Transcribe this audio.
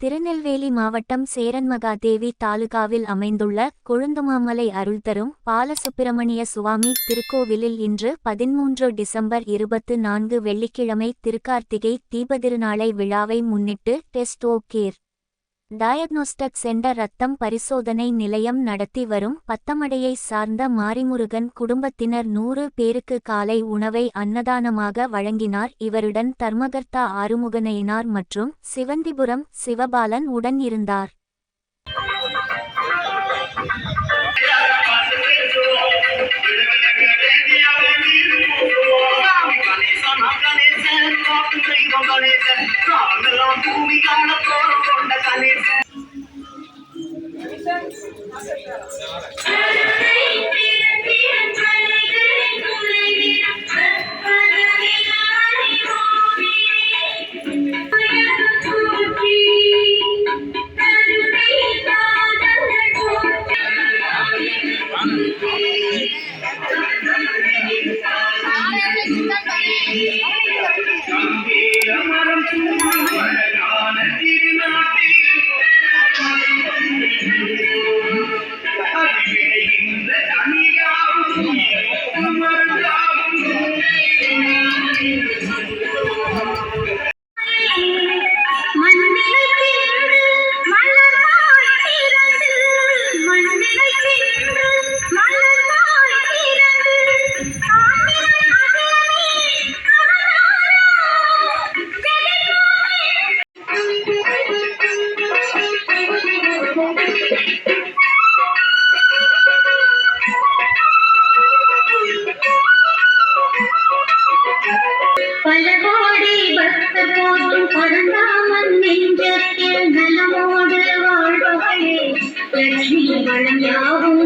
திருநெல்வேலி மாவட்டம் சேரன்மகாதேவி தாலுகாவில் அமைந்துள்ள கொழுந்துமாமலை அருள்தரும் பாலசுப்பிரமணிய சுவாமி திருக்கோவிலில் இன்று பதிமூன்று டிசம்பர் இருபத்து நான்கு வெள்ளிக்கிழமை திருக்கார்த்திகை தீபதிருநாளை விழாவை முன்னிட்டு test o care diagnostic centre ரத்தம் பரிசோதனை நிலையம் நடத்தி வரும் பத்தமடையை சார்ந்த மாரிமுருகன் குடும்பத்தினர் நூறு பேருக்கு காலை உணவை அன்னதானமாக வழங்கினார். இவருடன் தர்மகர்த்தா ஆறுமுகனையினார் மற்றும் சிவந்திபுரம் சிவபாலன் உடன் இருந்தார். பல பரந்தாமன் நெஞ்சத்தில் நலமோடு வாழ்பவளே. லட்சுமி வளம் யாவும்